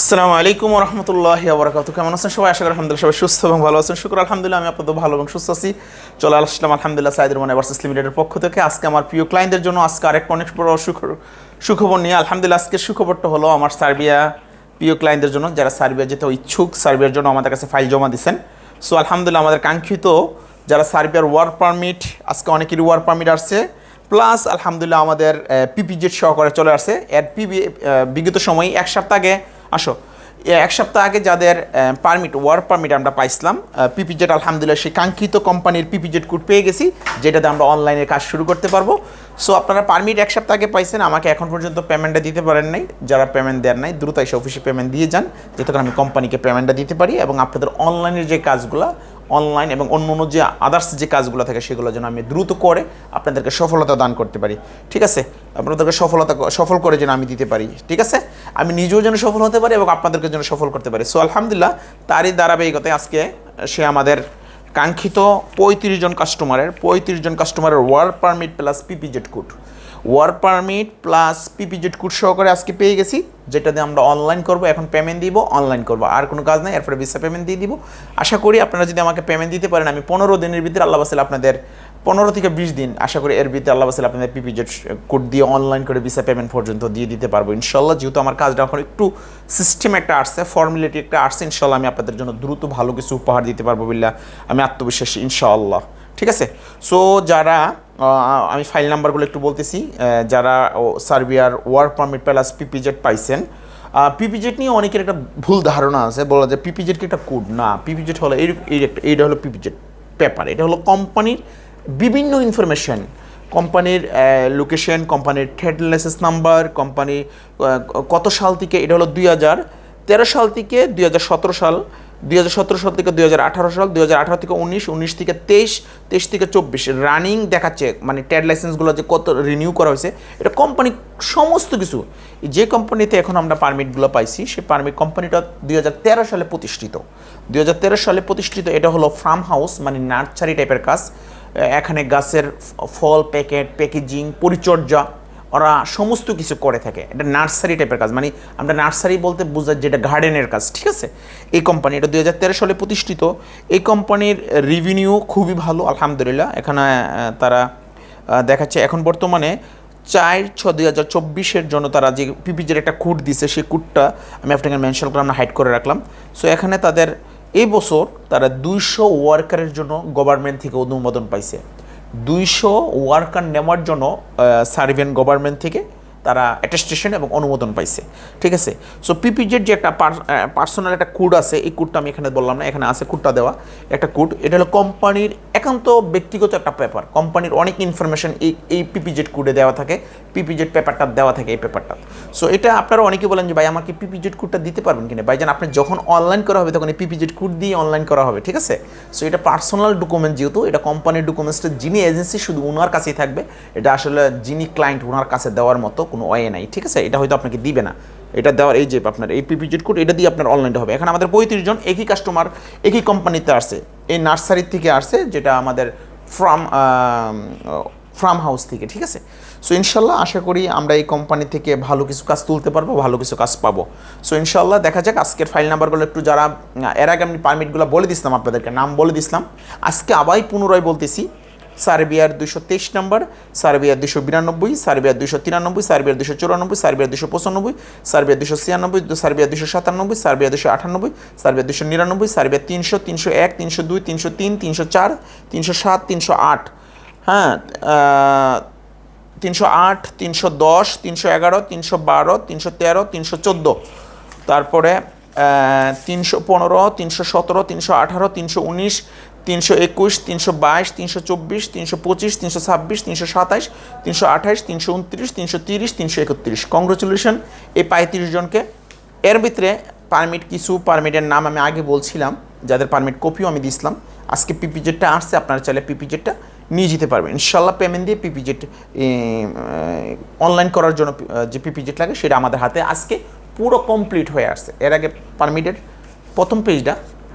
আসসালামু আলাইকুম রহমতুল্লাহ আবরাকাত কেমন আছেন সবাই? আশা করি আলহামদুলিল্লাহ সবাই সুস্থ এবং ভালো আছেন। শুক্র আলহামদুলিল্লাহ, আমি আপনাদের ভালো এবং সুস্থ আছি। চলে আসলাম আলহামদুলিল্লাহ সাইদুর মানে ভার্সেস লিমিটেডের পক্ষ থেকে। আজকে আমার প্রিয় ক্লায়েন্টদের জন্য আজকে আরেক অনেক বড় সুখবর সুখবর নিয়ে আলহামদুলিল্লাহ আজকে সুখবরটা হলো আমার সার্বিয়া প্রিয় ক্লায়েন্টদের জন্য। যারা সার্বিয়া যেতে ইচ্ছুক, সার্বিয়ার জন্য আমাদের কাছে ফাইল জমা দিচ্ছেন সো আলহামদুলিল্লাহ আমাদের কাঙ্ক্ষিত যারা সার্বিয়ার ওয়ার্ক পারমিট আজকে অনেকেরই ওয়ার্ক পারমিট আসছে। প্লাস আলহামদুলিল্লাহ আমাদের পিপিজেড সহকারে চলে আসছে। এর পিবি বিগত সময় এক সপ্তাহ আগে আসো এক সপ্তাহ আগে যাদের পারমিট ওয়ার্ক পারমিট আমরা পাইছিলাম পিপিজেড আলহামদুলিল্লাহ সেই কাঙ্ক্ষিত কোম্পানির পিপিজেড কোড পেয়ে গেছি, যেটাতে আমরা অনলাইনে কাজ শুরু করতে পারব। সো আপনারা পারমিট এক সপ্তাহ আগে পাইছেন, আমাকে এখন পর্যন্ত পেমেন্টটা দিতে পারেন নাই। যারা পেমেন্ট দেন নাই, দ্রুত এসে অফিসে পেমেন্ট দিয়ে যান, যাতে আমি কোম্পানিকে পেমেন্টটা দিতে পারি এবং আপনাদের অনলাইনের যে কাজগুলো অনলাইন এবং অন্য অন্য যে আদার্স যে কাজগুলো থাকে সেগুলো যেন আমি দ্রুত করে আপনাদেরকে সফলতা দান করতে পারি। ঠিক আছে? আপনাদেরকে সফলতা সফল করে যেন আমি দিতে পারি। ঠিক আছে? আমি নিজেও যেন সফল হতে পারি এবং আপনাদেরকে যেন সফল করতে পারি। সো আলহামদুলিল্লাহ, তারই ধারাবাহিকতায় আজকে সে আমাদের কাঙ্ক্ষিত পঁয়ত্রিশ জন কাস্টমারের পঁয়ত্রিশ জন কাস্টমারের work permit plus PPZ code work permit plus PPZ code সহকারে আজকে পেয়ে গেছি, যেটা দিয়ে আমরা অনলাইন করব, এখন পেমেন্ট দিব অনলাইন করব, আর কোনো কাজ নাই, এরপরে ভিসা পেমেন্ট দিয়ে দিব। আশা করি আপনারা যদি আমাকে পেমেন্ট দিতে পারেন, আমি পনেরো দিনের ভিতরে আল্লাহ বাসিল আপনাদের পনেরো থেকে বিশ দিন, আশা করি এর ভিতরে আল্লাহ বাসিল আপনাদের পিপিজেড কোড দিয়ে অনলাইন করে ভিসা পেমেন্ট পর্যন্ত দিয়ে দিতে পারব। ইনশাল্লাহ যেহেতু আমার কাজটা এখন একটু সিস্টেম একটা আসছে ফর্মালিটি একটা আসছে ইনশাল্লাহ আমি আপনাদের জন্য দ্রুত ভালো কিছু উপহার দিতে পারব বিল্লা আমি আত্মবিশ্বাসী, ইনশাআল্লাহ। ঠিক আছে? সো যারা আমি ফাইল নাম্বারগুলো একটু বলতেছি যারা সার্বিয়ার ওয়ার্ক পারমিট প্লাস পিপিজেড পাইছেন পিপিজেড নিয়ে অনেকের একটা ভুল ধারণা আছে, বলা যায় পিপিজেড কি একটা কোড না, পিপিজেড হলো এই একটা, এইটা হলো পিপিজেড পেপার এটা হলো কোম্পানির বিভিন্ন ইনফরমেশন কোম্পানির লোকেশন কোম্পানির ট্রেড লাইসেন্স নাম্বার কোম্পানি কত সাল থেকে, এটা হলো দুই হাজার তেরো সাল থেকে দুই হাজার সতেরো সাল দুই হাজার সতেরো সাল থেকে দুই হাজার আঠারো সাল, দুই হাজার আঠারো থেকে উনিশ উনিশ থেকে তেইশ তেইশ থেকে চব্বিশ। রানিং দেখাচ্ছে মানে ট্রেড লাইসেন্সগুলো যে কত রিনিউ করা হয়েছে, এটা কোম্পানি সমস্ত কিছু। যে কোম্পানিতে এখন আমরা পারমিটগুলো পাইছি, সেই পারমিট কোম্পানিটা দুই হাজার তেরো সালে প্রতিষ্ঠিত। দুই হাজার তেরো সালে প্রতিষ্ঠিত, এটা হলো ফার্ম হাউস মানে নার্সারি টাইপের কাজ। এখানে গাছের ফল প্যাকেট প্যাকেজিং পরিচর্যা ওরা সমস্ত কিছু করে থাকে। এটা নার্সারি টাইপের কাজ। মানে আমরা নার্সারি বলতে বোঝাই যেটা গার্ডেনের কাজ, ঠিক আছে? এই কোম্পানি এটা দুই হাজার তেরো সালে প্রতিষ্ঠিত। এই কোম্পানির রিভিনিউ খুবই ভালো, আলহামদুলিল্লাহ। এখানে তারা দেখাচ্ছে এখন বর্তমানে চার ছ দুই হাজার চব্বিশের জন্য তারা যে পিপিজের একটা কুট দিছে, সেই কুটটা আমি আপনাকে মেনশন করলাম, আমরা হাইড করে রাখলাম। সো এখানে তাদের এই বছর তারা দুইশো ওয়ার্কারের জন্য গভর্নমেন্ট থেকে অনুমোদন পাইছে। দুইশো ওয়ার্কার নেওয়ার জন্য সার্ভেন গভর্নমেন্ট থেকে তারা অ্যাটেস্টেশন এবং অনুমোদন পাইছে, ঠিক আছে? সো পিপিজেড যে একটা পার্সোনাল একটা কোড আছে, এই কোডটা আমি এখানে বললাম না, এখানে আছে কোডটা দেওয়া, একটা কোড এটা হলো কোম্পানির একান্ত ব্যক্তিগত একটা পেপার কোম্পানির অনেক ইনফরমেশন এই এই পিপিজেড কোডে দেওয়া থাকে পিপিজেড পেপারটা দেওয়া থাকে এই পেপারটা সো এটা আপনারা অনেকে বলেন যে, ভাই, আমাকে পিপিজেড কোডটা দিতে পারবেন কিনা? ভাই ভাইজান, আপনি যখন অনলাইন করা হবে, তখন এই পিপিজেড কোড দিয়ে অনলাইন করা হবে, ঠিক আছে? সো এটা পার্সোনাল ডকুমেন্ট যেহেতু, এটা কোম্পানির ডকুমেন্টসটা যিনি এজেন্সি শুধু ওনার কাছেই থাকবে, এটা আসলে যিনি ক্লায়েন্ট ওনার কাছে দেওয়ার মতো ওয়ে নাই, ঠিক আছে? এটা হয়তো আপনাকে দিবে না। এটা দেওয়ার এই যে আপনার এই পিপিজেড কোড এটা দিয়ে আপনার অনলাইনটা হবে। এখন আমাদের পঁয়ত্রিশ জন একই কাস্টমার একই কোম্পানিতে আসছে। এই নার্সারির থেকে আসছে, যেটা আমাদের ফ্রাম ফার্ম হাউস থেকে, ঠিক আছে? সো ইনশাল্লাহ আশা করি আমরা এই কোম্পানি থেকে ভালো কিছু কাজ তুলতে পারব, ভালো কিছু কাজ পাবো। সো ইনশাল্লাহ দেখা যাক, আজকের ফাইল নাম্বারগুলো একটু যারা এর আগে আমি পারমিটগুলো বলে দিছিলাম আপনাদেরকে, নাম বলে দিছিলাম। আজকে আবার পুনরায় বলতেছি সার্বিয়ার দুশো তেইশ নম্বর সার্বিয়ার দুশো বিরানব্বই সার্বিয়ার দুশো তিরানব্বই সার্বিয়ার দুশো চুরানব্বই সার্বিয়ার দুশো পঁচানব্বই সার্বিয়ার দুশো ছিয়ানব্বই সার্বিয়ার দুশো সাতানব্বই সার্বিয়ার দুশো আটানব্বই সার্বিয়ার দুশো নিরানব্বই সার্বিয়ার তিনশো তিনশো এক, তিনশো দুই, তিনশো তিন, তিনশো চার, তিনশো সাত, তিনশো আট। হ্যাঁ তিনশো আট, তিনশো দশ, তিনশো এগারো, তিনশো বারো, তিনশো তেরো, তিনশো চোদ্দ। তারপরে তিনশো পনেরো, তিনশো সতেরো, তিনশো আঠারো, তিনশো উনিশ তিনশো একুশ, তিনশো বাইশ, তিনশো চব্বিশ, তিনশো পঁচিশ, তিনশো ছাব্বিশ, তিনশো সাতাইশ, তিনশো আঠাইশ, তিনশো উনত্রিশ, তিনশো তিরিশ, তিনশো একত্রিশ। কংগ্রেচুলেশন এই পঁয়ত্রিশ জনকে। এর ভিতরে পারমিট কিছু পারমিটের নাম আমি আগে বলছিলাম, যাদের পারমিট কপিও আমি দিছিলাম। আজকে পিপিজেডটা আসছে, আপনারা চাইলে পিপিজেডটা নিয়ে যেতে পারবেন। ইনশাল্লাহ পেমেন্ট দিয়ে পিপিজেড অনলাইন করার জন্য যে পিপিজেড লাগে, সেটা আমাদের হাতে আজকে পুরো কমপ্লিট হয়ে আসছে। এর আগে পারমিটের প্রথম পেজটা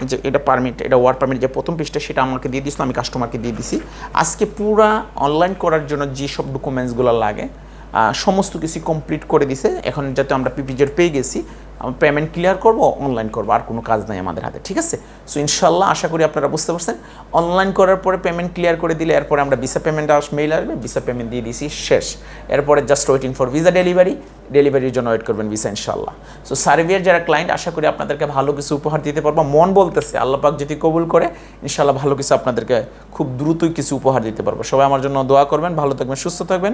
যে এটা পারমিট এটা ওয়ার্ক পারমিট যে প্রথম পেজটা সেটা আমাকে দিয়ে দিয়েছিল, আমি কাস্টমারকে দিয়ে দিছি। আজকে পুরা অনলাইন করার জন্য যেসব ডকুমেন্টসগুলো লাগে সমস্ত কিছু কমপ্লিট করে দিছে। এখন যাতে আমরা পিপিজেড পেয়ে গেছি আমরা পেমেন্ট ক্লিয়ার করব অনলাইন করব, আর কোনো কাজ নাই আমাদের হাতে, ঠিক আছে? সো ইনশাল্লাহ আশা করি আপনারা বুঝতে পারছেন। অনলাইন করার পরে পেমেন্ট ক্লিয়ার করে দিলে এরপরে আমরা ভিসা পেমেন্ট আস মেইল আসবে ভিসা পেমেন্ট দিয়ে দিয়েছি, শেষ। এরপরে just waiting for visa delivery ডেলিভারির জন্য ওয়েট করবেন ভিসা ইনশাল্লাহ। সো সার্ভিয়ার যারা ক্লায়েন্ট আশা করি আপনাদেরকে ভালো কিছু উপহার দিতে পারব। মন বলতেছে, আল্লাহ পাক যদি কবুল করে, ইনশাল্লাহ ভালো কিছু আপনাদেরকে খুব দ্রুতই কিছু উপহার দিতে পারব। সবাই আমার জন্য দোয়া করবেন, ভালো থাকবেন, সুস্থ থাকবেন।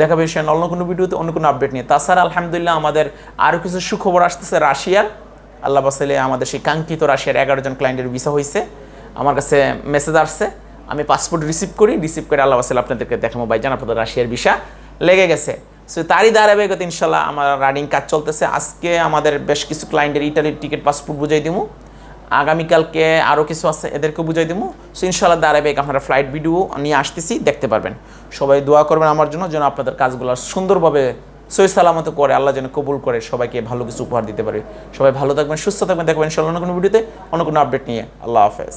দেখাবে সে অন্য কোনো ভিডিওতে, অন্য কোনো আপডেট নিয়ে। তাছাড়া আলহামদুলিল্লাহ আমাদের আরও কিছু সুখবর আসতেছে রাশিয়ার। আল্লাহ বাসাইলে আমাদের সেই কাঙ্ক্ষিত রাশিয়ার এগারো জন ক্লায়েন্টের ভিসা হয়েছে আমার কাছে মেসেজ আসছে। আমি পাসপোর্ট রিসিভ করি রিসিভ করে আল্লাহ বাসাইলে আপনাদেরকে দেখাবো ভাইজান আপনাদের রাশিয়ার ভিসা লেগে গেছে। সো তারই ধারাবাহিকতা ইনশাল্লাহ আমার রানিং কাজ চলতেছে। আজকে আমাদের বেশ কিছু ক্লায়েন্টের ইটালির টিকিট পাসপোর্ট বুঝাই দিব আগামীকালকে আরও কিছু আছে এদেরকে বুঝাই দেবো সো ইনশাল্লাহ ধারাবাহিক আপনারা ফ্লাইট ভিডিও নিয়ে আসতেছি, দেখতে পারবেন। সবাই দোয়া করবেন আমার জন্য যেন আপনাদের কাজগুলো সুন্দরভাবে সই সালামত করে, আল্লাহ যেন কবুল করে, সবাইকে ভালো কিছু উপহার দিতে পারে। সবাই ভালো থাকবেন, সুস্থ থাকবেন। দেখবেন ইনশাল্লাহ কোনো ভিডিওতে, অন্য কোনো আপডেট নিয়ে। আল্লাহ হাফেজ।